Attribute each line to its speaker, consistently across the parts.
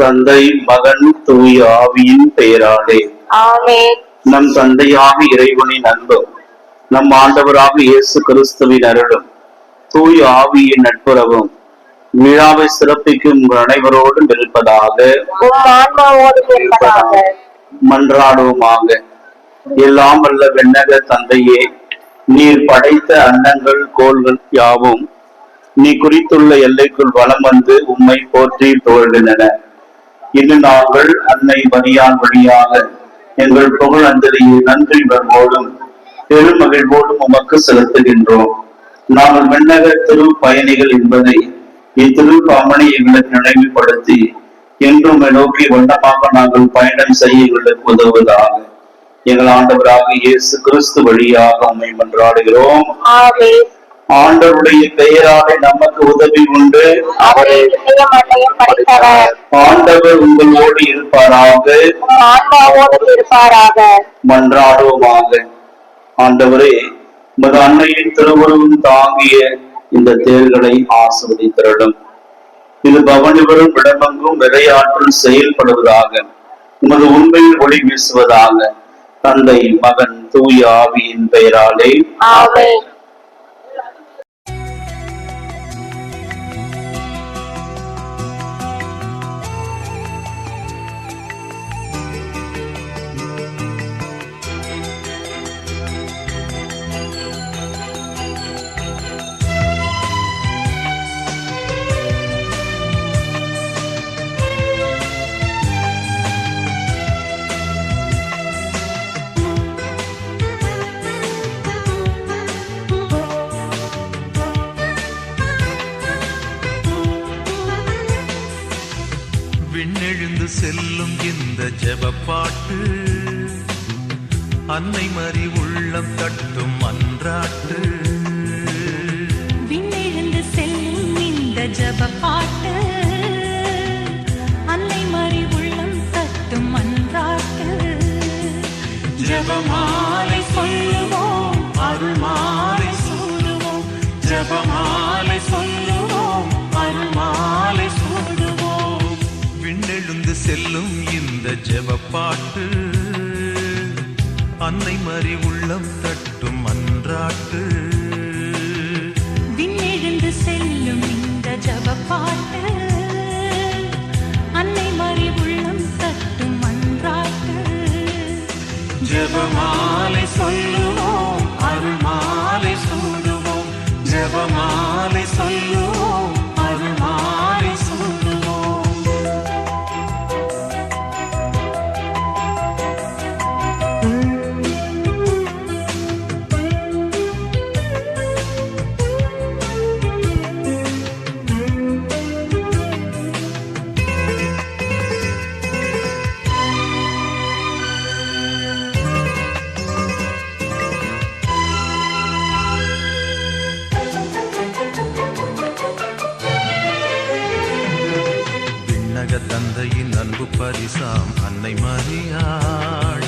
Speaker 1: தந்தை மகன் தூய ஆவியின் பெயராலே. நம் தந்தையாக இறைவனின் அன்பும் நம் ஆண்டவராக இயேசு கிறிஸ்துவின் அருளும். தூய ஆவியின் நட்புறவும். விழாவை சிறப்பிக்கும் உங்கள் அனைவரோடும் இருப்பதாக மன்றாடுவோமாக. எல்லாம் வல்ல வெண்ணக தந்தையே நீர் படைத்த அன்னங்கள் கோள்கள் யாவும். நீ குறித்துள்ள எல்லைக்குள் வலம் வந்து உம்மை போற்றி புகழ்கின்றன இது நாங்கள் அன்னை மரியான் வழியாக. எங்கள் புகழ் அந்தரியை நன்றி உணர்வோடும் பெருமகிழ்வோடும் உமக்கு செலுத்துகின்றோம். நாங்கள் விண்ணக திரு பயணிகள் என்பதை இத்திருப்பாமணி எங்களுக்கு நினைவுபடுத்தி என்றும் நோக்கி வண்ணமாக நாங்கள் பயணம் செய்ய எங்களுக்கு உதவுவதாக. எங்கள் ஆண்டவராக இயேசு கிறிஸ்து வழியாக உண்மை மன்றாடுகிறோம்.
Speaker 2: ஆமென்.
Speaker 1: ஆண்டவருடைய பெயராலே நமக்கு உதவி உண்டு. ஆண்டவர் உங்களோடு இருப்பாராக. மன்றாடுவோமாக. ஆண்டவரே உமது அன்னையின் திருவுருவம் தாங்கிய இந்த தேர்களை ஆசிர்வதித்திரளும். இது பவனிவரும் விடமெங்கும் விளையாற்றில் செயல்படுவதாக உமது உண்மையில் ஒளி வீசுவதாக தந்தை மகன் தூய ஆவியின் பெயராலே.
Speaker 3: செல்லும் இந்த ஜெபப்பாட்டு. அன்னை மறி உள்ளம் தட்டும் அன்றாட்டு.
Speaker 4: விண்ணெழுந்து செல்லும் இந்த ஜப அன்னை மறி உள்ளம் தட்டும் அன்றாட்டு. ஜபமாலை சொல்லுவோம் அருள்மாலை சொல்லுவோம் ஜபமாலை சொல்லுவோம்.
Speaker 3: செல்லும் இந்த ஜெபப்பாட்டு அன்னை மறி உள்ளம் தட்டும் அன்றாட்டு.
Speaker 4: விண்ணெழுந்து செல்லும் இந்த ஜப பாட்டு அன்னை மறி உள்ளம் தட்டும் அன்றாட்டு.
Speaker 3: ஜெபமாலை சொல்லுவோம் அருள்மாலை சூடுவோம் ஜெபமாலை விண்ணக தந்தையின் அன்பு பரிசாம். அன்னை மரியாள்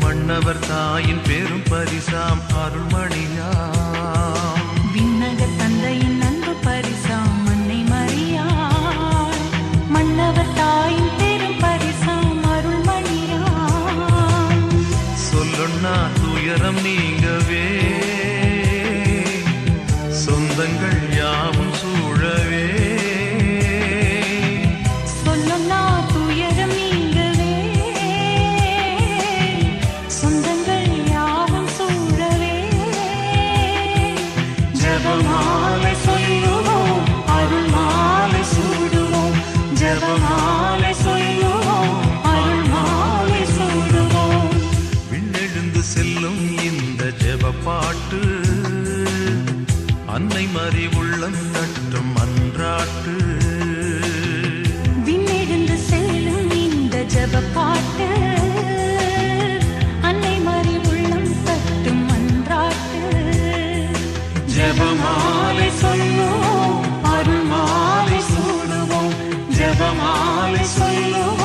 Speaker 3: மன்னவர் தாயின் பெரும் பரிசாம். அருள்மணியாம்.
Speaker 4: விண்ணக தந்தையின் அன்பு பரிசாம். அன்னை மரியாள் மன்னவர் தாயின் பெரும் பரிசாம். அருள்மணியாம்
Speaker 3: சொல்லுண்ணா துயரம் நீங்கவே. சொந்தங்கள் ஜெபப்பாட்டு அன்னை மறி உள்ளம் தட்டும் அன்றாட்டு.
Speaker 4: விண்ணெழுந்து செல்லும் இந்த ஜப பாட்டு. அன்னை மறி உள்ளம் தட்டும் அன்றாட்டு.
Speaker 3: ஜெபமாலை சொல்லுவோம் அருள்மாலை சூடுவோம் ஜெபமாலை சொல்லுவோம்.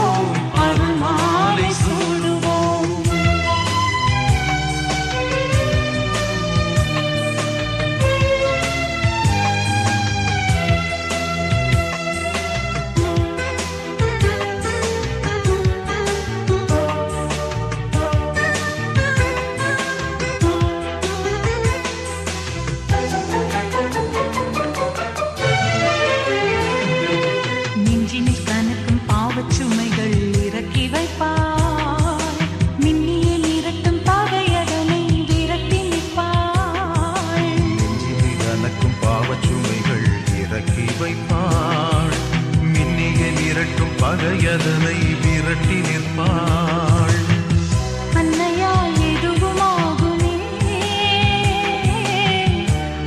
Speaker 3: பகையதனை விரட்டி நிற்பாள்.
Speaker 4: அன்னையால் எதுவுமாகுமே?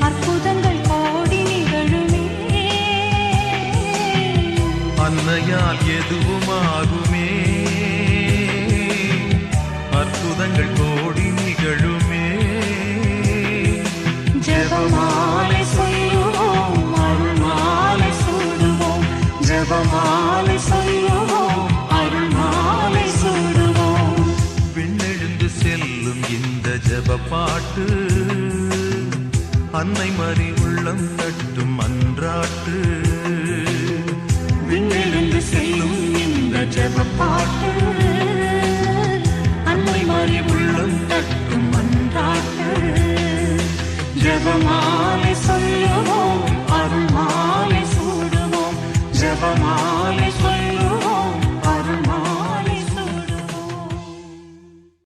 Speaker 4: அற்புதங்கள் கோடி நிகழுமே?
Speaker 3: அன்னையால் எதுவுமாகுமே? அற்புதங்கள் கோடி நிகழுமே?
Speaker 4: ஜெபமாலை சொல்லுவோம் அருள்மாலை சூடுவோம் ஜெபமாலை சொல்லுவோம். தெய்வ பாட்டு.
Speaker 3: அன்னை மறி உள்ளம் தட்டும் அன்றாட்டு. விண்ணிலிருந்து செல்லும் இந்த ஜப பாட்டு அன்னை மறி உள்ளம் தட்டும் அன்றாட்டு.
Speaker 4: ஜபமாலை சொல்லும்